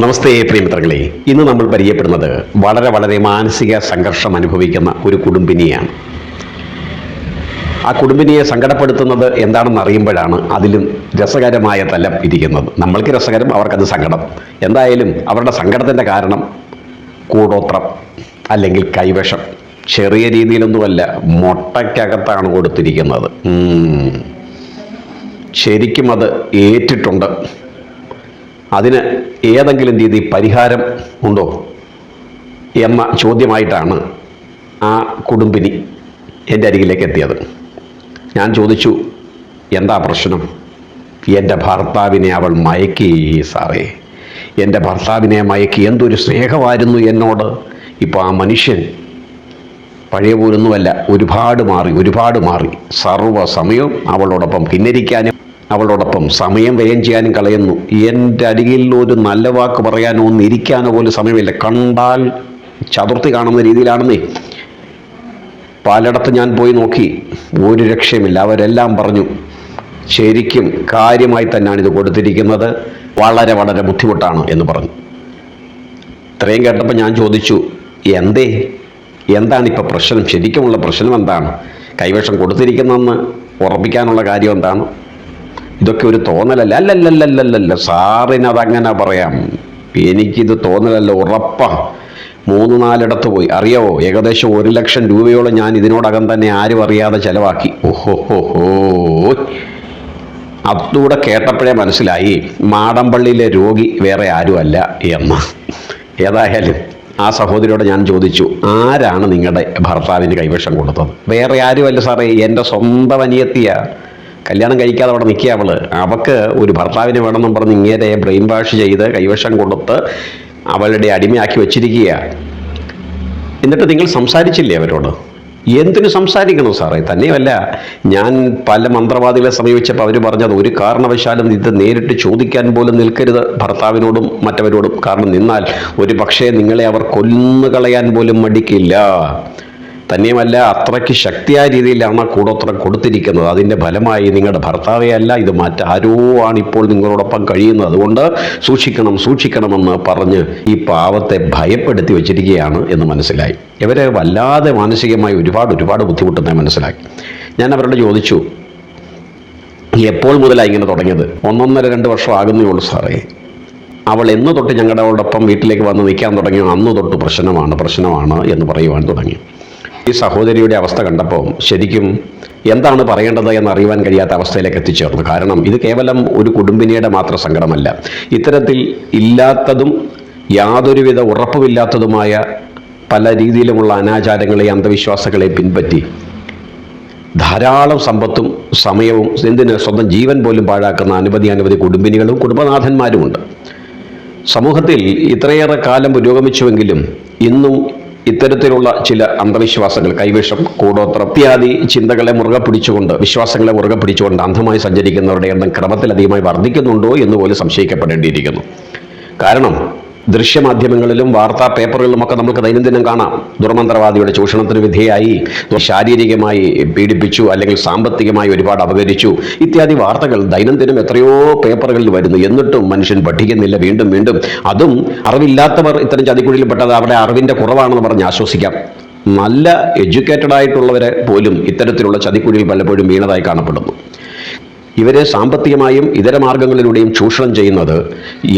നമസ്തേ പ്രിയമിത്രങ്ങളെ. ഇന്ന് നമ്മൾ പരിചയപ്പെടുന്നത് വളരെ വളരെ മാനസിക സംഘർഷം അനുഭവിക്കുന്ന ഒരു കുടുംബിനിയാണ്. ആ കുടുംബിനിയെ സങ്കടപ്പെടുത്തുന്നത് എന്താണെന്ന് അറിയുമ്പോഴാണ് അതിലും രസകരമായ തലം ഇരിക്കുന്നത്. നമ്മൾക്ക് രസകരം അവർക്കത് സങ്കടം. എന്തായാലും അവരുടെ സങ്കടത്തിന്റെ കാരണം കൂടോത്രം അല്ലെങ്കിൽ കൈവശം. ചെറിയ രീതിയിലൊന്നുമല്ല മുട്ടയ്ക്കകത്താണ് കൊടുത്തിരിക്കുന്നത്. ശരിക്കും അത് ഏറ്റിട്ടുണ്ട്. അതിന് ഏതെങ്കിലും രീതി പരിഹാരം ഉണ്ടോ? എന്ന ചോദ്യമായിട്ടാണ് ആ കുടുംബിനി എന്റെ അരികിലേക്ക് എത്തിയത്. ഞാൻ ചോദിച്ചു എന്താ പ്രശ്നം? എന്റെ ഭർത്താവിനെ അവൾ മയക്കി സാറേ. എന്റെ ഭർത്താവിനെ മയക്കി എന്തൊരു സ്നേഹമായിരുന്നു എന്നോട്. ഇപ്പോൾ ആ മനുഷ്യൻ പഴയ പോലൊന്നുമല്ല ഒരുപാട് മാറി ഒരുപാട് മാറി. സർവസമയവും അവളോടൊപ്പം കിന്നരിക്കാനും അവളോടൊപ്പം. സമയം വ്യയം ചെയ്യാനും കളയുന്നു. എന്റെ അരികിൽ ഒരു നല്ല വാക്ക് പറയാനോ ഒന്നിരിക്കാനോ പോലും സമയമില്ല. കണ്ടാൽ ചതുർത്തി കാണുന്ന രീതിയിലാണെന്നേ. പലയിടത്ത് ഞാൻ പോയി നോക്കി. ഒരു രക്ഷയുമില്ല. അവരെല്ലാം പറഞ്ഞു ശരിക്കും കാര്യമായി തന്നെയാണ് ഇത് കൊടുത്തിരിക്കുന്നത്. വളരെ വളരെ ബുദ്ധിമുട്ടാണ് എന്ന് പറഞ്ഞു. ഇത്രയും കേട്ടപ്പോൾ ഞാൻ ചോദിച്ചു എന്തേ? എന്താണ് ഇപ്പോൾ പ്രശ്നം? ശരിക്കുമുള്ള പ്രശ്നം എന്താണ്? കൈവശം കൊടുത്തിരിക്കുന്നതെന്ന് ഉറപ്പിക്കാനുള്ള കാര്യം എന്താണ്? ഇതൊക്കെ ഒരു തോന്നലല്ല? അല്ലല്ലല്ലല്ല സാറിനതങ്ങനെ പറയാം. എനിക്കിത് തോന്നലല്ല ഉറപ്പാ. മൂന്ന് നാലിടത്ത് പോയി. അറിയാവോ? ഏകദേശം ഒരു ലക്ഷം രൂപയോളം ഞാൻ ഇതിനോടകം തന്നെ ആരും അറിയാതെ ചെലവാക്കി. ഓഹോ ഹോ അതുകൂടെ കേട്ടപ്പോഴേ മനസ്സിലായി. മാടമ്പള്ളിയിലെ രോഗി വേറെ ആരുമല്ല എന്ന്. ഏതായാലും ആ സഹോദരിയോട് ഞാൻ ചോദിച്ചു ആരാണ് നിങ്ങളുടെ ഭർത്താവിന് കൈവശം കൊടുത്തത്? വേറെ ആരുമല്ല സാറേ. എന്റെ സ്വന്തം അനിയത്തിയ. കല്യാണം കഴിക്കാതെ അവിടെ നിൽക്കുക അവൾ. അവക്ക് ഒരു ഭർത്താവിനെ വേണമെന്നും പറഞ്ഞ് ഇങ്ങനെ ബ്രെയിൻ വാഷ് ചെയ്ത് കൈവശം കൊടുത്ത് അവളുടെ അടിമയാക്കി വെച്ചിരിക്കുക. എന്നിട്ട് നിങ്ങൾ സംസാരിച്ചില്ലേ അവരോട്? എന്തിനു സംസാരിക്കണം സാറേ? തന്നെയുമല്ല ഞാൻ പല മന്ത്രവാദികളെ സമീപിച്ചപ്പോൾ അവർ പറഞ്ഞത് ഒരു കാരണവശാലും ഇത് നേരിട്ട് ചോദിക്കാൻ പോലും നിൽക്കരുത് ഭർത്താവിനോടും മറ്റവരോടും. കാരണം നിന്നാൽ ഒരു പക്ഷേ നിങ്ങളെ അവർ കൊന്നുകളയാൻ പോലും മടിക്കില്ല. തന്നെയുമല്ല അത്രയ്ക്ക് ശക്തിയായ രീതിയിലാണ് കൂടോത്രം കൊടുത്തിരിക്കുന്നത്. അതിന്റെ ഫലമായി നിങ്ങളുടെ ഭർത്താവേ അല്ല ഇത് മറ്റാരോ ഇപ്പോൾ നിങ്ങളോടൊപ്പം കഴിയുന്നത്. അതുകൊണ്ട് സൂക്ഷിക്കണം സൂക്ഷിക്കണമെന്ന് പറഞ്ഞ് ഈ പാവത്തെ ഭയപ്പെടുത്തി വെച്ചിരിക്കുകയാണ് എന്ന് മനസ്സിലായി. ഇവരെ വല്ലാതെ മാനസികമായി ഒരുപാട് ഒരുപാട് ബുദ്ധിമുട്ടുന്നതായി മനസ്സിലാക്കി ഞാൻ അവരോട് ചോദിച്ചു എപ്പോൾ മുതലാണ് ഇങ്ങനെ തുടങ്ങിയത്? ഒന്നൊന്നര രണ്ട് വർഷം ആകുന്നേ ഉള്ളൂ സാറേ. അവൾ എന്ന് തൊട്ട് ഞങ്ങളുടെ അവളോടൊപ്പം വീട്ടിലേക്ക് വന്ന് നിൽക്കാൻ തുടങ്ങിയോ? അന്ന് തൊട്ട് പ്രശ്നമാണ് പ്രശ്നമാണ് എന്ന് പറയുവാൻ തുടങ്ങി. ഈ സഹോദരിയുടെ അവസ്ഥ കണ്ടപ്പോൾ ശരിക്കും എന്താണ് പറയേണ്ടത് എന്ന് അറിയുവാൻ കഴിയാത്ത അവസ്ഥയിലേക്ക് എത്തിച്ചേർന്നു. കാരണം ഇത് കേവലം ഒരു കുടുംബിനിയുടെ മാത്രം സങ്കടമല്ല. ഇത്തരത്തിൽ ഇല്ലാത്തതും യാതൊരുവിധ ഉറപ്പുമില്ലാത്തതുമായ പല രീതിയിലുമുള്ള അനാചാരങ്ങളെ അന്ധവിശ്വാസങ്ങളെ പിൻപറ്റി ധാരാളം സമ്പത്തും സമയവും എന്തിന് സ്വന്തം ജീവൻ പോലും പാഴാക്കുന്ന അനവധി അനവധി കുടുംബിനികളും കുടുംബനാഥന്മാരുമുണ്ട്. സമൂഹത്തിൽ ഇത്രയേറെ കാലം പുരോഗമിച്ചുവെങ്കിലും ഇന്നും ഇത്തരത്തിലുള്ള ചില അന്ധവിശ്വാസങ്ങൾ കൈവശം കൂടോത്രം ഇത്യാദി ചിന്തകളെ മുറുകെ പിടിച്ചുകൊണ്ട് വിശ്വാസങ്ങളെ മുറുകെ പിടിച്ചുകൊണ്ട് അന്ധമായി സഞ്ചരിക്കുന്നവരുടെ എണ്ണം ക്രമത്തിലധികമായി വർദ്ധിക്കുന്നുണ്ടോ എന്ന് പോലും സംശയിക്കപ്പെടേണ്ടിയിരിക്കുന്നു. കാരണം ദൃശ്യമാധ്യമങ്ങളിലും വാർത്താ പേപ്പറുകളിലുമൊക്കെ നമുക്ക് ദൈനംദിനം കാണാം. ദുർമന്ത്രവാദിയുടെ ചൂഷണത്തിന് വിധേയായി ശാരീരികമായി പീഡിപ്പിച്ചു അല്ലെങ്കിൽ സാമ്പത്തികമായി ഒരുപാട് അപകരിച്ചു. ഇത്യാദി വാർത്തകൾ ദൈനംദിനം എത്രയോ പേപ്പറുകളിൽ വരുന്നു. എന്നിട്ടും മനുഷ്യൻ പഠിക്കുന്നില്ല. വീണ്ടും വീണ്ടും. അതും അറിവില്ലാത്തവർ ഇത്തരം ചതിക്കുഴിയിൽ പെട്ടത് അവരുടെ അറിവിന്റെ കുറവാണെന്ന് പറഞ്ഞ് ആശ്വസിക്കാം. നല്ല എഡ്യൂക്കേറ്റഡ് ആയിട്ടുള്ളവരെ പോലും ഇത്തരത്തിലുള്ള ചതിക്കുഴിയിൽ പലപ്പോഴും വീണതായി കാണപ്പെടുന്നു. ഇവരെ സാമ്പത്തികമായും ഇതര മാർഗങ്ങളിലൂടെയും ചൂഷണം ചെയ്യുന്നത്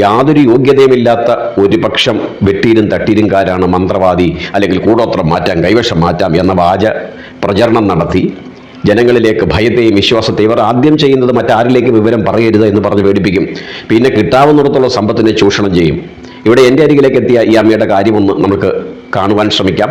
യാതൊരു യോഗ്യതയുമില്ലാത്ത ഒരു പക്ഷം വെട്ടീരും തട്ടീരുംകാരാണ് മന്ത്രവാദി അല്ലെങ്കിൽ കൂടോത്രം മാറ്റാം കൈവശം മാറ്റാം എന്ന വാച പ്രചരണം നടത്തി. ജനങ്ങളിലേക്ക് ഭയത്തെയും വിശ്വാസത്തെയും ഇവർ ആദ്യം ചെയ്യുന്നത് മറ്റാരിലേക്ക് വിവരം പറയരുത് എന്ന് പറഞ്ഞ് പേടിപ്പിക്കും. പിന്നെ കിട്ടാവുന്നിടത്തുള്ള സമ്പത്തിനെ ചൂഷണം ചെയ്യും. ഇവിടെ എന്റെ അരികിലേക്ക് എത്തിയ ഈ അമ്മയുടെ കാര്യമൊന്ന് നമുക്ക് കാണുവാൻ ശ്രമിക്കാം.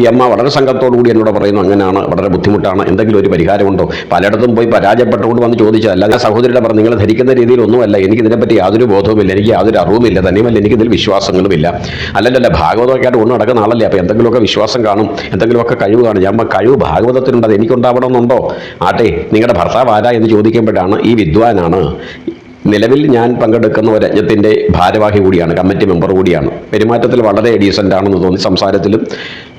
ഈ അമ്മ വളരെ കൂടി എന്നോട് പറയുന്നു അങ്ങനെയാണ് വളരെ ബുദ്ധിമുട്ടാണ്. എന്തെങ്കിലും ഒരു പരിഹാരമുണ്ടോ? പലയിടത്തും പോയി പരാജയപ്പെട്ടുകൊണ്ട് വന്ന് ചോദിച്ചാൽ അല്ലാതെ സഹോദരിയുടെ പറഞ്ഞു നിങ്ങൾ ധരിക്കുന്ന രീതിയിൽ ഒന്നുമല്ല എനിക്ക് ഇതിനെപ്പറ്റി യാതൊരു ബോധവുമില്ല. എനിക്ക് യാതൊരു അറിവുമില്ല. തന്നെയുമല്ല എനിക്ക് ഇതിൽ വിശ്വാസങ്ങളുമില്ല. അല്ലല്ല ഭാഗവതമൊക്കെ ആയിട്ട് ഒന്നും നടക്കുന്ന ആളല്ലേ അപ്പോൾ എന്തെങ്കിലുമൊക്കെ വിശ്വാസം കാണും. എന്തെങ്കിലുമൊക്കെ കഴിവ് കാണും. ഞാൻ കഴിവ് ഭാഗവതത്തിനുണ്ട് എനിക്കുണ്ടാവണമെന്നുണ്ടോ? ആട്ടെ നിങ്ങളുടെ ഭർത്താവ് ആരാ? എന്ന് ചോദിക്കുമ്പോഴാണ് ഈ വിദ്വാനാണ് നിലവിൽ ഞാൻ പങ്കെടുക്കുന്ന ഒരു യജ്ഞത്തിന്റെ ഭാരവാഹി കൂടിയാണ് കമ്മിറ്റി മെമ്പർ കൂടിയാണ്. പെരുമാറ്റത്തിൽ വളരെ ഡീസന്റ് ആണെന്ന് തോന്നി സംസാരത്തിലും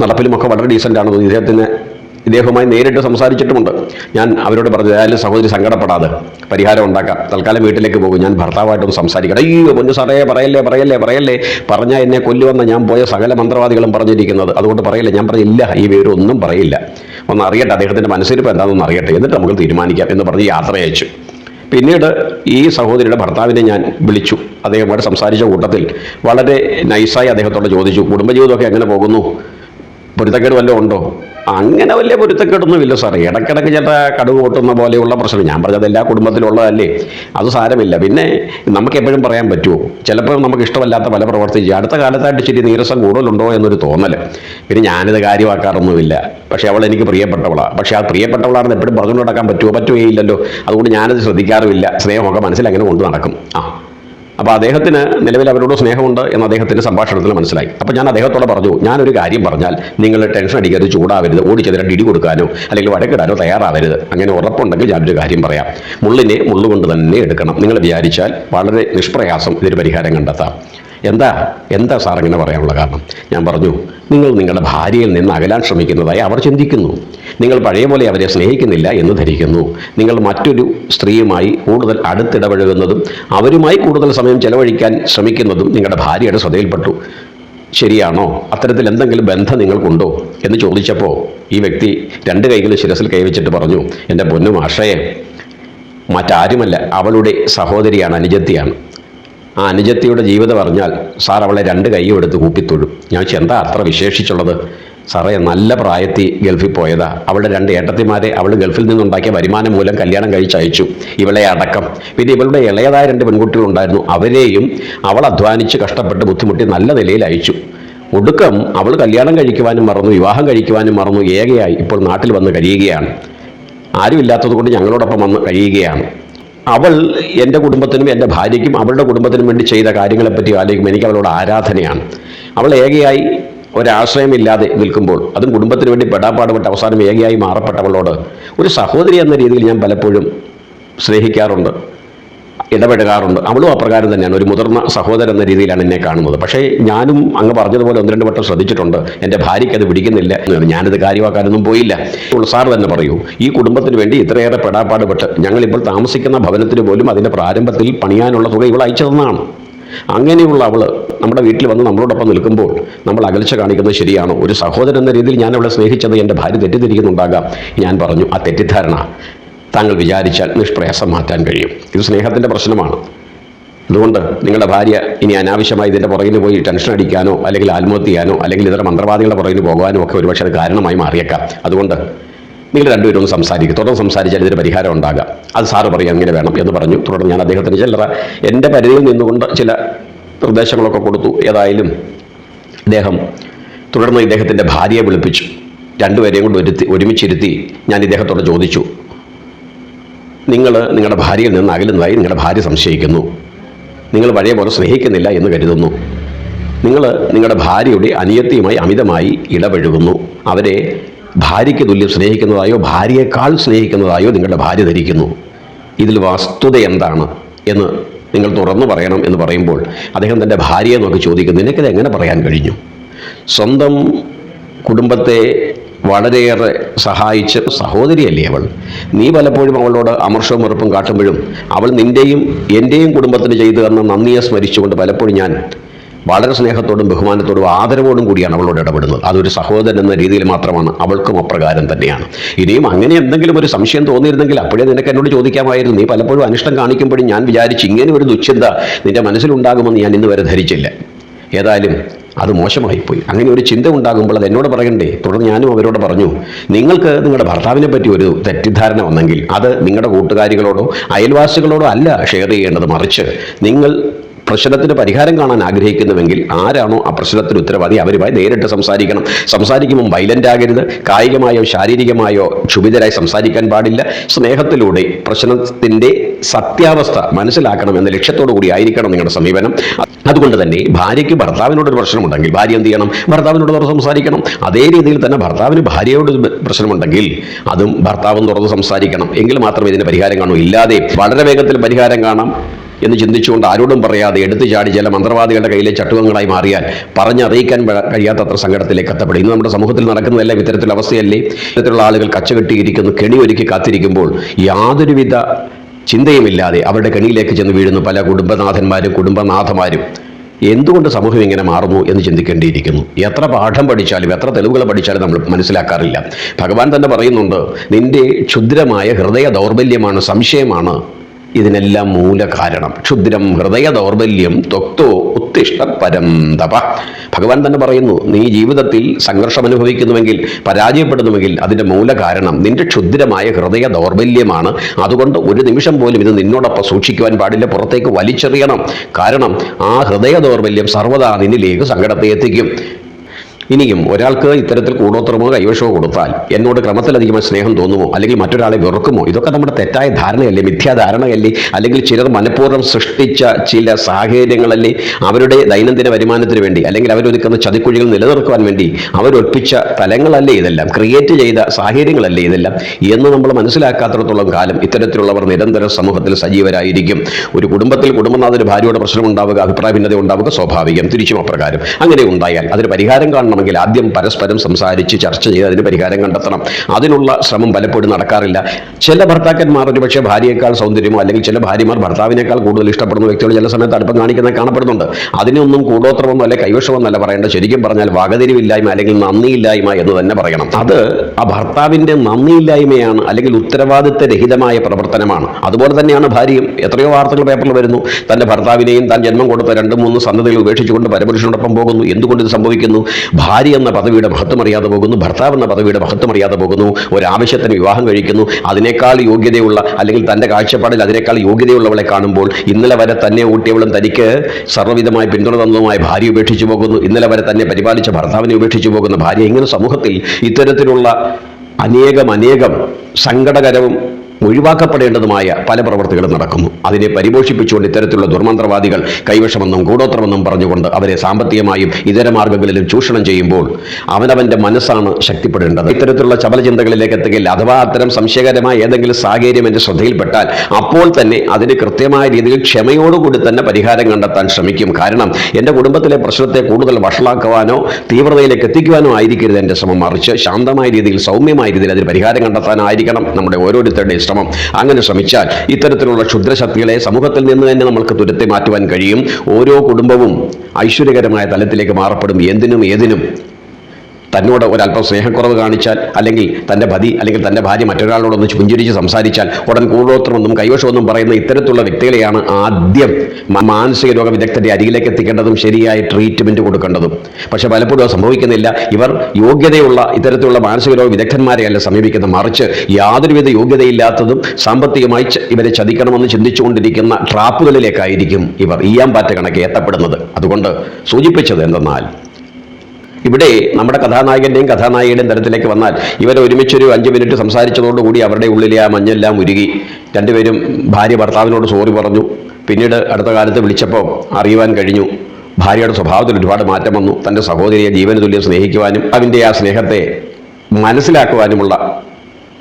നടപ്പിലുമൊക്കെ വളരെ ഡീസന്റ് ആണെന്ന് തോന്നി. ഇദ്ദേഹത്തിന് ഇദ്ദേഹവുമായി നേരിട്ട് സംസാരിച്ചിട്ടുമുണ്ട്. ഞാൻ അവരോട് പറഞ്ഞു ഏതായാലും സഹോദരി സങ്കടപ്പെടാതെ പരിഹാരം ഉണ്ടാക്കാം. തൽക്കാലം വീട്ടിലേക്ക് പോകും. ഞാൻ ഭർത്താവായിട്ടൊന്ന് സംസാരിക്കട്ടെ. അയ്യോ പൊന്നു സാറേ പറയല്ലേ പറയല്ലേ പറയല്ലേ. പറഞ്ഞാൽ എന്നെ കൊല്ലുവന്ന ഞാൻ പോയ സകല മന്ത്രവാദികളും പറഞ്ഞിരിക്കുന്നത്. അതുകൊണ്ട് പറയില്ല ഞാൻ പറഞ്ഞില്ല ഈ വിവരം ഒന്നും പറയില്ല. ഒന്ന് അറിയട്ടെ അദ്ദേഹത്തിന്റെ മനസ്സിരിപ്പ് എന്താണെന്ന് അറിയട്ടെ. എന്നിട്ട് നമുക്ക് തീരുമാനിക്കാം എന്ന് പറഞ്ഞ് യാത്ര അയച്ചു പിന്നീട് ഈ സഹോദരിയുടെ ഭർത്താവിനെ ഞാൻ വിളിച്ചു. അദ്ദേഹമായിട്ട് സംസാരിച്ച കൂട്ടത്തിൽ വളരെ നൈസായി അദ്ദേഹത്തോട് ചോദിച്ചു. കുടുംബജീവിതമൊക്കെ എങ്ങനെ പോകുന്നു? പൊരുത്തക്കേട് വല്ലതും ഉണ്ടോ? അങ്ങനെ വലിയ പൊരുത്തക്കേടൊന്നുമില്ല സാറേ. ഇടയ്ക്കിടയ്ക്ക് ചേട്ടാ കടുവ് പൊട്ടുന്ന പോലെയുള്ള പ്രശ്നം ഞാൻ പറഞ്ഞത് എല്ലാ കുടുംബത്തിലുള്ളതല്ലേ? അത് സാരമില്ല. പിന്നെ നമുക്ക് എപ്പോഴും പറയാൻ പറ്റുമോ? ചിലപ്പോൾ നമുക്ക് ഇഷ്ടമല്ലാത്ത പല പ്രവർത്തി ചെയ്യും. അടുത്ത കാലത്തായിട്ട് ഇച്ചിരി നീരസം കൂടുതലുണ്ടോ എന്നൊരു തോന്നൽ പിന്നെ ഞാനിത് കാര്യമാക്കാറൊന്നുമില്ല. പക്ഷേ അവൾ എനിക്ക് പ്രിയപ്പെട്ടവളാണ് പക്ഷേ ആ പ്രിയപ്പെട്ടവളാണെന്ന് എപ്പോഴും പറഞ്ഞുകൊണ്ട് നടക്കാൻ പറ്റുമോ? പറ്റുകയില്ലല്ലോ. അതുകൊണ്ട് ഞാനത് ശ്രദ്ധിക്കാറുമില്ല. സ്നേഹമൊക്കെ മനസ്സിൽ അങ്ങനെ കൊണ്ട് നടക്കും. ആ. അപ്പോൾ അദ്ദേഹത്തിന് നിലവിൽ അവരോട് സ്നേഹമുണ്ട് എന്ന് അദ്ദേഹത്തിന്റെ സംഭാഷണത്തിൽ മനസ്സിലായി. അപ്പോൾ ഞാൻ അദ്ദേഹത്തോട് പറഞ്ഞു ഞാനൊരു കാര്യം പറഞ്ഞാൽ നിങ്ങൾ ടെൻഷൻ അടിക്കാതെ ചൂടാവരുത് ഓടിച്ചെതിരെ ഇടി കൊടുക്കാനോ അല്ലെങ്കിൽ വഴക്കിടാനോ തയ്യാറാവരുത്. അങ്ങനെ ഉറപ്പുണ്ടെങ്കിൽ ഞാനൊരു കാര്യം പറയാം. മുള്ളിനെ മുള്ളുകൊണ്ട് തന്നെ എടുക്കണം. നിങ്ങൾ വിചാരിച്ചാൽ വളരെ നിഷ്പ്രയാസം ഇതിന് പരിഹാരം കണ്ടെത്താം. എന്താ? എന്താ സാർ ഇങ്ങനെ പറയാനുള്ള കാരണം? ഞാൻ പറഞ്ഞു നിങ്ങൾ നിങ്ങളുടെ ഭാര്യയിൽ നിന്ന് അകലാൻ ശ്രമിക്കുന്നതായി അവർ ചിന്തിക്കുന്നു. നിങ്ങൾ പഴയ പോലെ അവരെ സ്നേഹിക്കുന്നില്ല എന്ന് ധരിക്കുന്നു. നിങ്ങൾ മറ്റൊരു സ്ത്രീയുമായി കൂടുതൽ അടുത്തിടപഴകുന്നതും അവരുമായി കൂടുതൽ സമയം ചെലവഴിക്കാൻ ശ്രമിക്കുന്നതും നിങ്ങളുടെ ഭാര്യയുടെ ശ്രദ്ധയിൽപ്പെട്ടു. ശരിയാണോ? അത്തരത്തിൽ എന്തെങ്കിലും ബന്ധം നിങ്ങൾക്കുണ്ടോ? എന്ന് ചോദിച്ചപ്പോൾ ഈ വ്യക്തി രണ്ട് കൈകൾ ശിരസിൽ കൈവച്ചിട്ട് പറഞ്ഞു എന്റെ പൊന്നു മാഷയെ മറ്റാരുമല്ല. അവളുടെ സഹോദരിയാണ് അനുജത്തിയാണ്. ആ അനുജത്തിയുടെ ജീവിതം അറിഞ്ഞാൽ സാർ അവളെ രണ്ട് കൈയും എടുത്ത് കൂപ്പിത്തൊഴും ഞാൻ എന്താ അത്ര വിശേഷിച്ചുള്ളത്? സാറേ നല്ല പ്രായത്തിൽ ഗൾഫിൽ പോയതാ. അവളുടെ രണ്ട് ഏട്ടത്തിമാരെ അവൾ ഗൾഫിൽ നിന്നുണ്ടാക്കിയ വരുമാനം മൂലം കല്യാണം കഴിച്ചയച്ചു ഇവളെ അടക്കം. പിന്നെ ഇവളുടെ ഇളയതായ രണ്ട് പെൺകുട്ടികളുണ്ടായിരുന്നു അവരെയും അവൾ അധ്വാനിച്ച് കഷ്ടപ്പെട്ട് ബുദ്ധിമുട്ടി നല്ല നിലയിൽ അയച്ചു. ഒടുക്കം അവൾ കല്യാണം കഴിക്കുവാനും മറന്നു വിവാഹം കഴിക്കുവാനും മറന്നു ഏകയായി ഇപ്പോൾ നാട്ടിൽ വന്ന് കഴിയുകയാണ്. ആരുമില്ലാത്തത് കൊണ്ട് ഞങ്ങളോടൊപ്പം വന്ന് കഴിയുകയാണ്. അവൾ എന്റെ കുടുംബത്തിനും എന്റെ ഭാര്യയ്ക്കും അവളുടെ കുടുംബത്തിനും വേണ്ടി ചെയ്ത കാര്യങ്ങളെപ്പറ്റി ആലോചിക്കുമ്പോൾ എനിക്ക് അവളോട് ആരാധനയാണ്. അവൾ ഏകയായി ഒരാശ്രയമില്ലാതെ നിൽക്കുമ്പോൾ അതും കുടുംബത്തിന് വേണ്ടി പെടാപ്പാടുപെട്ട് അവസാനം ഏകയായി മാറപ്പെട്ടവളോട് ഒരു സഹോദരി എന്ന രീതിയിൽ ഞാൻ പലപ്പോഴും സ്നേഹിക്കാറുണ്ട്. ഇടപെടുകാറുണ്ട്. അവളും അപ്രകാരം തന്നെയാണ്. ഒരു മുതിർന്ന സഹോദരൻ എന്ന രീതിയിലാണ് എന്നെ കാണുന്നത്. പക്ഷേ ഞാനും അങ്ങ് പറഞ്ഞതുപോലെ ഒന്ന് രണ്ട് വട്ടം ശ്രദ്ധിച്ചിട്ടുണ്ട്. എന്റെ ഭാര്യയ്ക്ക് അത് പിടിക്കുന്നില്ല ഞാനത് കാര്യമാക്കാനൊന്നും പോയില്ല. സാർ തന്നെ പറയൂ ഈ കുടുംബത്തിന് വേണ്ടി ഇത്രയേറെ പെടാപ്പാടുപെട്ട് ഞങ്ങളിപ്പോൾ താമസിക്കുന്ന ഭവനത്തിന് പോലും അതിന്റെ പ്രാരംഭത്തിൽ പണിയാനുള്ള തുക ഇവൾ അയച്ചു തന്നതാണ്. അങ്ങനെയുള്ള അവൾ നമ്മുടെ വീട്ടിൽ വന്ന് നമ്മളോടൊപ്പം നിൽക്കുമ്പോൾ നമ്മൾ അകൽച്ച കാണിക്കുന്നത് ശരിയാണോ? ഒരു സഹോദരൻ എന്ന രീതിയിൽ ഞാൻ അവളെ സ്നേഹിച്ചത് എന്റെ ഭാര്യ തെറ്റിദ്ധരിക്കുന്നുണ്ടാകാം. ഞാൻ പറഞ്ഞു ആ തെറ്റിദ്ധാരണ. താങ്കൾ വിചാരിച്ചാൽ നിഷ്പ്രയാസം മാറ്റാൻ കഴിയും. ഇത് സ്നേഹത്തിന്റെ പ്രശ്നമാണ്. അതുകൊണ്ട് നിങ്ങളുടെ ഭാര്യ ഇനി അനാവശ്യമായി ഇതിന്റെ പുറകിന് പോയി ടെൻഷൻ അടിക്കാനോ അല്ലെങ്കിൽ ആത്മഹത്യ ചെയ്യാനോ അല്ലെങ്കിൽ ഇതര മന്ത്രവാദികളുടെ പുറകിന് പോകാനോ ഒക്കെ ഒരുപക്ഷെ അത് കാരണമായി മാറിയേക്കാം. അതുകൊണ്ട് നിങ്ങൾ രണ്ടുപേരും ഒന്ന് സംസാരിക്കും. തുടർന്ന് സംസാരിച്ചാൽ ഇതിന് പരിഹാരം ഉണ്ടാകാം. അത് സാറ് പറയും അങ്ങനെ വേണം എന്ന് പറഞ്ഞു. തുടർന്ന് ഞാൻ അദ്ദേഹത്തിന് ചില എന്റെ പരിധിയിൽ നിന്നുകൊണ്ട് ചില നിർദ്ദേശങ്ങളൊക്കെ കൊടുത്തു. ഏതായാലും അദ്ദേഹം തുടർന്ന് ഇദ്ദേഹത്തിന്റെ ഭാര്യയെ വിളിപ്പിച്ചു. രണ്ടുപേരെയും കൊണ്ട് ഒരുത്തി ഒരുമിച്ചിരുത്തി ഞാൻ ഇദ്ദേഹത്തോട് ചോദിച്ചു. നിങ്ങൾ നിങ്ങളുടെ ഭാര്യയിൽ നിന്ന് അകലുന്നതായി നിങ്ങളുടെ ഭാര്യ സംശയിക്കുന്നു. നിങ്ങൾ പഴയ പോലെ സ്നേഹിക്കുന്നില്ല എന്ന് കരുതുന്നു. നിങ്ങൾ നിങ്ങളുടെ ഭാര്യയുടെ അനിയത്തിയുമായി അമിതമായി ഇടപഴകുന്നു. അവരെ ഭാര്യയ്ക്ക് തുല്യം സ്നേഹിക്കുന്നതായോ ഭാര്യയെക്കാൾ സ്നേഹിക്കുന്നതായോ നിങ്ങളുടെ ഭാര്യ ധരിക്കുന്നു. ഇതിൽ വസ്തുത എന്താണ് എന്ന് നിങ്ങൾ തുറന്നു പറയണം എന്ന് പറയുമ്പോൾ അദ്ദേഹം തന്റെ ഭാര്യയെ നോക്കി ചോദിക്കുന്നു നിനക്കിത് എങ്ങനെ പറയാൻ കഴിഞ്ഞു? സ്വന്തം കുടുംബത്തെ വളരെയേറെ സഹായിച്ച സഹോദരിയല്ലേ അവൾ? നീ പലപ്പോഴും അവളോട് അമർഷവും വെറുപ്പും കാട്ടുമ്പോഴും അവൾ നിന്റെയും എന്റെയും കുടുംബത്തിന് ചെയ്തു തന്ന നന്ദിയെ സ്മരിച്ചുകൊണ്ട് പലപ്പോഴും ഞാൻ വളരെ സ്നേഹത്തോടും ബഹുമാനത്തോടും ആദരവോടും കൂടിയാണ് അവളോട് ഇടപെടുന്നത്. അതൊരു സഹോദരൻ എന്ന രീതിയിൽ മാത്രമാണ്. അവൾക്കും അപ്രകാരം തന്നെയാണ്. ഇനിയും അങ്ങനെ എന്തെങ്കിലും ഒരു സംശയം തോന്നിയിരുന്നെങ്കിൽ അപ്പോഴേ നിനക്ക് എന്നോട് ചോദിക്കാമായിരുന്നു. നീ പലപ്പോഴും അനിഷ്ടം കാണിക്കുമ്പോഴും ഞാൻ വിചാരിച്ച് ഇങ്ങനെ ഒരു ദുശ്ചിന്ത നിന്റെ മനസ്സിലുണ്ടാകുമെന്ന് ഞാൻ ഇന്ന് വരെ ധരിച്ചില്ല. ഏതായാലും അത് മോശമായിപ്പോയി. അങ്ങനെ ഒരു ചിന്ത ഉണ്ടാകുമ്പോൾ അത് എന്നോട് പറയണ്ടേ? തുടർന്ന് ഞാനും അവരോട് പറഞ്ഞു നിങ്ങൾക്ക് നിങ്ങളുടെ ഭർത്താവിനെ പറ്റി ഒരു തെറ്റിദ്ധാരണ വന്നെങ്കിൽ അത് നിങ്ങളുടെ കൂട്ടുകാരികളോടോ അയൽവാസികളോടോ അല്ല ഷെയർ ചെയ്യേണ്ടത്. മറിച്ച് നിങ്ങൾ പ്രശ്നത്തിന് പരിഹാരം കാണാൻ ആഗ്രഹിക്കുന്നുവെങ്കിൽ ആരാണോ ആ പ്രശ്നത്തിന് ഉത്തരവാദി അവരുമായി നേരിട്ട് സംസാരിക്കണം. സംസാരിക്കുമ്പോൾ വൈലന്റ് ആകരുത്. കായികമായോ ശാരീരികമായോ ക്ഷുഭിതരായി സംസാരിക്കാൻ പാടില്ല. സ്നേഹത്തിലൂടെ പ്രശ്നത്തിന്റെ സത്യാവസ്ഥ മനസ്സിലാക്കണം എന്ന ലക്ഷ്യത്തോടു കൂടി ആയിരിക്കണം നിങ്ങളുടെ സമീപനം. അതുകൊണ്ട് തന്നെ ഭാര്യയ്ക്ക് ഭർത്താവിനോടൊരു പ്രശ്നമുണ്ടെങ്കിൽ ഭാര്യ എന്ത് ചെയ്യണം? ഭർത്താവിനോട് തുറന്ന് സംസാരിക്കണം. അതേ രീതിയിൽ തന്നെ ഭർത്താവിന് ഭാര്യയോട് പ്രശ്നമുണ്ടെങ്കിൽ അതും ഭർത്താവും തുറന്ന് സംസാരിക്കണം. എങ്കിൽ മാത്രമേ ഇതിന് പരിഹാരം കാണൂ. ഇല്ലാതെ വളരെ വേഗത്തിൽ പരിഹാരം കാണാം. എന്ന് ചിന്തിച്ചുകൊണ്ട് ആരോടും പറയാതെ എടുത്തു ചാടി ചില മന്ത്രവാദികളുടെ കയ്യിലെ ചട്ടുകങ്ങളായി മാറിയാൽ പറഞ്ഞറിയിക്കാൻ കഴിയാത്തത്ര സങ്കടത്തിലേക്ക് എത്തപ്പെടും. ഇന്ന് നമ്മുടെ സമൂഹത്തിൽ നടക്കുന്നതെല്ലാം ഇത്തരത്തിലുള്ള അവസ്ഥയല്ലേ? ഇത്തരത്തിലുള്ള ആളുകൾ കച്ചകെട്ടിയിരിക്കുന്നു കെണി ഒരുക്കി കാത്തിരിക്കുമ്പോൾ യാതൊരുവിധ ചിന്തയുമില്ലാതെ അവരുടെ കെണിയിലേക്ക് ചെന്ന് വീഴുന്നു പല കുടുംബനാഥന്മാരും കുടുംബനാഥമാരും. എന്തുകൊണ്ട് സമൂഹം ഇങ്ങനെ മാറുന്നു എന്ന് ചിന്തിക്കേണ്ടിയിരിക്കുന്നു? എത്ര പാഠം പഠിച്ചാലും എത്ര തെളിവുകൾ പഠിച്ചാലും നമ്മൾ മനസ്സിലാക്കാറില്ല. ഭഗവാൻ തന്നെ പറയുന്നുണ്ട് നിന്റെ ക്ഷുദ്രമായ ഹൃദയ ദൗർബല്യമാണ് സംശയമാണ് ഇതിനെല്ലാം മൂല കാരണം ക്ഷുദ്രം ഹൃദയ ദൗർബല്യം തൊക്തോ ഉത്തിഷ്ട പരം തപ. ഭഗവാൻ തന്നെ പറയുന്നു നീ ജീവിതത്തിൽ സംഘർഷം അനുഭവിക്കുന്നുവെങ്കിൽ പരാജയപ്പെടുന്നുവെങ്കിൽ അതിന്റെ മൂല കാരണം നിന്റെ ക്ഷുദ്രമായ ഹൃദയ ദൗർബല്യമാണ്. അതുകൊണ്ട് ഒരു നിമിഷം പോലും ഇത് നിന്നോടൊപ്പം സൂക്ഷിക്കുവാൻ പാടില്ല പുറത്തേക്ക് വലിച്ചെറിയണം. കാരണം ആ ഹൃദയ ദൗർബല്യം സർവതാ നിന്നിലേക്ക് സങ്കടത്തെ എത്തിക്കും. ഇനിയും ഒരാൾക്ക് ഇത്തരത്തിൽ കൂടോത്രമോ കൈവശമോ കൊടുത്താൽ എന്നോട് ക്രമത്തിലധികമായി സ്നേഹം തോന്നുമോ? അല്ലെങ്കിൽ മറ്റൊരാളെ വെറുക്കുമോ? ഇതൊക്കെ നമ്മുടെ തെറ്റായ ധാരണയല്ലേ മിഥ്യാധാരണയല്ലേ? അല്ലെങ്കിൽ ചിലർ മനഃപൂർവം സൃഷ്ടിച്ച ചില സാഹചര്യങ്ങളല്ലേ അവരുടെ ദൈനംദിന വരുമാനത്തിന് വേണ്ടി അല്ലെങ്കിൽ അവരൊരുക്കുന്ന ചതിക്കുഴികൾ നിലനിർത്തുവാൻ വേണ്ടി അവരൊപ്പിച്ച തലങ്ങളല്ലേ ഇതെല്ലാം ക്രിയേറ്റ് ചെയ്ത സാഹചര്യങ്ങളല്ലേ ഇതെല്ലാം എന്ന് നമ്മൾ മനസ്സിലാക്കാത്തിടത്തോളം കാലം ഇത്തരത്തിലുള്ളവർ നിരന്തരം സമൂഹത്തിൽ സജീവരായിരിക്കും. ഒരു കുടുംബത്തിൽ കുടുംബനാഥന് ഭാര്യയുടെ പ്രശ്നമുണ്ടാവുക അഭിപ്രായ ഭിന്നത ഉണ്ടാവുക സ്വാഭാവികം തിരിച്ചും അപ്രകാരം. അങ്ങനെ ഉണ്ടായാൽ അതിന് പരിഹാരം കാണണമെങ്കിൽ ആദ്യം പരസ്പരം സംസാരിച്ച് ചർച്ച ചെയ്ത് അതിന് പരിഹാരം കണ്ടെത്തണം. അതിനുള്ള ശ്രമം പലപ്പോഴും നടക്കാറില്ല. ചില ഭർത്താക്കന്മാർ ഒരു പക്ഷേ ഭാര്യയേക്കാൾ സൗന്ദര്യമോ അല്ലെങ്കിൽ ചില ഭാര്യമാർ ഭർത്താവിനേക്കാൾ കൂടുതൽ ഇഷ്ടപ്പെടുന്ന വ്യക്തികൾ ചില സമയത്ത് അടുപ്പം കാണിക്കുന്ന കാണപ്പെടുന്നുണ്ട്. അതിനൊന്നും കൂടോത്രമൊന്നും അല്ലെ കൈവശമെന്നല്ല പറയേണ്ട ശരിക്കും പറഞ്ഞാൽ വകതിരിവില്ലായ്മ അല്ലെങ്കിൽ നന്ദിയില്ലായ്മ എന്ന് തന്നെ പറയണം. അത് ആ ഭർത്താവിന്റെ നന്ദിയില്ലായ്മയാണ് അല്ലെങ്കിൽ ഉത്തരവാദിത്ത രഹിതമായ പ്രവർത്തനമാണ്. അതുപോലെ തന്നെയാണ് ഭാര്യയും. എത്രയോ വാർത്തകൾ പേപ്പറിൽ വരുന്നു. തന്റെ ഭർത്താവിനെയും താൻ ജന്മം കൊടുത്ത രണ്ട് മൂന്ന് സന്തതികൾ ഉപേക്ഷിച്ചുകൊണ്ട് പരപുരുഷനോടൊപ്പം പോകുന്നു. എന്തുകൊണ്ട് ഇത് സംഭവിക്കുന്നു? ഭാര്യ എന്ന പദവിയുടെ മഹത്വം അറിയാതെ പോകുന്നു ഭർത്താവ് എന്ന പദവിയുടെ മഹത്വം അറിയാതെ പോകുന്നു ഒരാവശ്യത്തിന് വിവാഹം കഴിക്കുന്നു അതിനേക്കാൾ യോഗ്യതയുള്ള അല്ലെങ്കിൽ തന്റെ കാഴ്ചപ്പാടിൽ അതിനേക്കാൾ യോഗ്യതയുള്ളവളെ കാണുമ്പോൾ ഇന്നലെ വരെ തന്നെ ഊട്ടിയവളും തനിക്ക് സർവവിധമായി പിന്തുണ തന്നതുമായ ഭാര്യ ഉപേക്ഷിച്ചു പോകുന്നു ഇന്നലെ വരെ തന്നെ പരിപാലിച്ച ഭർത്താവിനെ ഉപേക്ഷിച്ചു പോകുന്ന ഭാര്യ. ഇങ്ങനെ സമൂഹത്തിൽ ഇത്തരത്തിലുള്ള അനേകം അനേകം സങ്കടകരവും ഒഴിവാക്കപ്പെടേണ്ടതുമായ പല പ്രവർത്തികളും നടക്കുന്നു. അതിനെ പരിപോഷിപ്പിച്ചുകൊണ്ട് ഇത്തരത്തിലുള്ള ദുർമന്ത്രവാദികൾ കൈവശമെന്നും ഗൂഢോത്രമെന്നും പറഞ്ഞുകൊണ്ട് അവരെ സാമ്പത്തികമായും ഇതര മാർഗങ്ങളിലും ചൂഷണം ചെയ്യുമ്പോൾ അവനവന്റെ മനസ്സാണ് ശക്തിപ്പെടേണ്ടത്. ഇത്തരത്തിലുള്ള ചപല ചിന്തകളിലേക്ക് എത്തുകയില്ല. അഥവാ അത്തരം സംശയകരമായ ഏതെങ്കിലും സാഹചര്യം എന്റെ ശ്രദ്ധയിൽപ്പെട്ടാൽ അപ്പോൾ തന്നെ അതിന് കൃത്യമായ രീതിയിൽ ക്ഷമയോടുകൂടി തന്നെ പരിഹാരം കണ്ടെത്താൻ ശ്രമിക്കും. കാരണം എന്റെ കുടുംബത്തിലെ പ്രശ്നത്തെ കൂടുതൽ വഷളാക്കുവാനോ തീവ്രതയിലേക്ക് എത്തിക്കുവാനോ ആയിരിക്കരുത് എന്റെ ശ്രമം. മറിച്ച് ശാന്തമായ രീതിയിൽ സൗമ്യമായ രീതിയിൽ അതിന് പരിഹാരം കണ്ടെത്താനായിരിക്കണം നമ്മുടെ ഓരോരുത്തരുടെയും ശ്രമം. അങ്ങനെ ശ്രമിച്ചാൽ ഇത്തരത്തിലുള്ള ക്ഷുദ്രശക്തികളെ സമൂഹത്തിൽ നിന്ന് തന്നെ നമ്മൾക്ക് തുരത്തി മാറ്റുവാൻ കഴിയും. ഓരോ കുടുംബവും ഐശ്വര്യകരമായ തലത്തിലേക്ക് മാറപ്പെടും. എന്തിനും ഏതിനും. തന്നോട് ഒരല്പം സ്നേഹക്കുറവ് കാണിച്ചാൽ അല്ലെങ്കിൽ തന്റെ പതി അല്ലെങ്കിൽ തന്റെ ഭാര്യ മറ്റൊരാളോടൊന്ന് പുഞ്ചിരിച്ച് സംസാരിച്ചാൽ ഉടൻ കൂടോത്രമെന്നും കൈവശമെന്നും പറയുന്ന ഇത്തരത്തിലുള്ള വ്യക്തികളെയാണ് ആദ്യം മാനസിക രോഗ വിദഗ്ധന്റെ അരികിലേക്ക് എത്തിക്കേണ്ടതും ശരിയായ ട്രീറ്റ്മെന്റ് കൊടുക്കേണ്ടതും. പക്ഷേ പലപ്പോഴും സംഭവിക്കുന്നില്ല. ഇവർ യോഗ്യതയുള്ള ഇത്തരത്തിലുള്ള മാനസിക രോഗ വിദഗ്ധന്മാരെയല്ല സമീപിക്കുന്നത് മറിച്ച് യാതൊരുവിധ യോഗ്യതയില്ലാത്തതും സാമ്പത്തികമായി ഇവരെ ചതിക്കണമെന്ന് ചിന്തിച്ചുകൊണ്ടിരിക്കുന്ന ട്രാപ്പുകളിലേക്കായിരിക്കും ഇവർ ഈയാമ്പാറ്റ കണക്കെ എത്തപ്പെടുന്നത്. അതുകൊണ്ട് സൂചിപ്പിച്ചത് എന്തെന്നാൽ ഇവിടെ നമ്മുടെ കഥാനായകന്റെയും കഥാനായികയുടെയും തരത്തിലേക്ക് വന്നാൽ ഇവർ ഒരുമിച്ചൊരു അഞ്ച് മിനിറ്റ് സംസാരിച്ചതോടുകൂടി അവരുടെ ഉള്ളിലെ ആ മഞ്ഞെല്ലാം ഉരുകി. രണ്ടുപേരും ഭാര്യ ഭർത്താവിനോട് സോറി പറഞ്ഞു. പിന്നീട് അടുത്ത കാലത്ത് വിളിച്ചപ്പോൾ അറിയുവാൻ കഴിഞ്ഞു. ഭാര്യയുടെ സ്വഭാവത്തിൽ ഒരുപാട് മാറ്റം വന്നു. തന്റെ സഹോദരിയെ ജീവന തുല്യം സ്നേഹിക്കുവാനും അതിന്റെ ആ സ്നേഹത്തെ മനസ്സിലാക്കുവാനുമുള്ള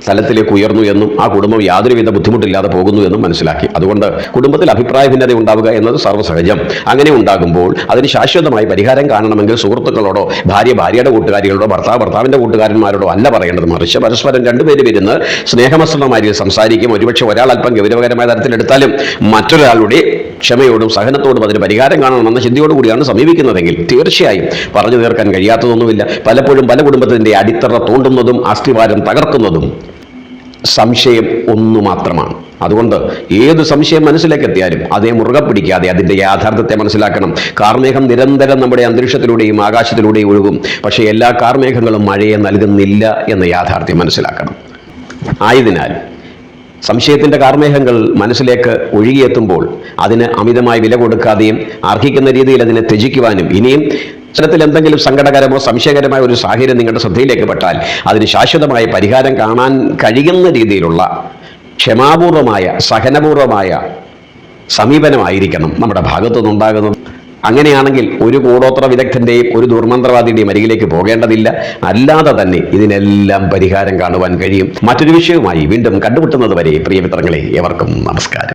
തലത്തിലേക്ക് ഉയർന്നു എന്നും ആ കുടുംബം യാതൊരുവിധ ബുദ്ധിമുട്ടില്ലാതെ പോകുന്നു എന്നും മനസ്സിലാക്കി. അതുകൊണ്ട് കുടുംബത്തിൽ അഭിപ്രായ ഭിന്നത ഉണ്ടാവുക എന്നത് സർവസഹജം. അങ്ങനെ ഉണ്ടാകുമ്പോൾ അതിന് ശാശ്വതമായി പരിഹാരം കാണണമെങ്കിൽ സുഹൃത്തുക്കളോടോ ഭാര്യ ഭാര്യയുടെ കൂട്ടുകാരികളോടോ ഭർത്താവ് ഭർത്താവിന്റെ കൂട്ടുകാരന്മാരോടോ അല്ല പറയേണ്ടത്. മറിച്ച് പരസ്പരം രണ്ടുപേരും ഇരുന്ന് സ്നേഹമസ്ത്രമായി സംസാരിക്കും. ഒരുപക്ഷെ ഒരാൾ അല്പം ഗൗരവകരമായ തരത്തിലെടുത്താലും മറ്റൊരാളുടെ ക്ഷമയോടും സഹനത്തോടും അതിന് പരിഹാരം കാണണമെന്ന ചിന്തയോടുകൂടിയാണ് സമീപിക്കുന്നതെങ്കിൽ തീർച്ചയായും പറഞ്ഞു തീർക്കാൻ കഴിയാത്തതൊന്നുമില്ല. പലപ്പോഴും പല കുടുംബത്തിന്റെ അടിത്തറ തോണ്ടുന്നതും അസ്ഥിവാരം തകർക്കുന്നതും സംശയം ഒന്നു മാത്രമാണ്. അതുകൊണ്ട് ഏത് സംശയം മനസ്സിലേക്ക് എത്തിയാലും അതേ മുറുകെ പിടിക്കാതെ അതിന്റെ യാഥാർത്ഥ്യത്തെ മനസ്സിലാക്കണം. കാർമേഘം നിരന്തരം നമ്മുടെ അന്തരീക്ഷത്തിലൂടെയും ആകാശത്തിലൂടെയും ഒഴുകും. പക്ഷേ എല്ലാ കാർമേഘങ്ങളും മഴയെ നൽകുന്നില്ല എന്ന യാഥാർത്ഥ്യം മനസ്സിലാക്കണം. ആയതിനാൽ സംശയത്തിന്റെ കാർമേഹങ്ങൾ മനസ്സിലേക്ക് ഒഴുകിയെത്തുമ്പോൾ അതിന് അമിതമായി വില കൊടുക്കാതെയും അർഹിക്കുന്ന രീതിയിൽ അതിനെ ത്യജിക്കുവാനും ഇനിയും ഇത്തരത്തിൽ എന്തെങ്കിലും സങ്കടകരമോ സംശയകരമായ ഒരു സാഹചര്യം നിങ്ങളുടെ ശ്രദ്ധയിലേക്ക് പെട്ടാൽ അതിന് ശാശ്വതമായ പരിഹാരം കാണാൻ കഴിയുന്ന രീതിയിലുള്ള ക്ഷമാപൂർവമായ സഹനപൂർവമായ സമീപനമായിരിക്കണം. നമ്മുടെ ഭാഗത്തു നിന്നുണ്ടാകുന്നത് അങ്ങനെയാണെങ്കിൽ ഒരു കൂടോത്ര വിദഗ്ധന്റെയും ഒരു ദുർമന്ത്രവാദിയുടെയും അരികിലേക്ക് പോകേണ്ടതില്ല. അല്ലാതെ തന്നെ ഇതിനെല്ലാം പരിഹാരം കാണുവാൻ കഴിയും. മറ്റൊരു വിഷയവുമായി വീണ്ടും കണ്ടുമുട്ടുന്നത് വരെ പ്രിയമിത്രങ്ങളെ എവർക്കും നമസ്കാരം.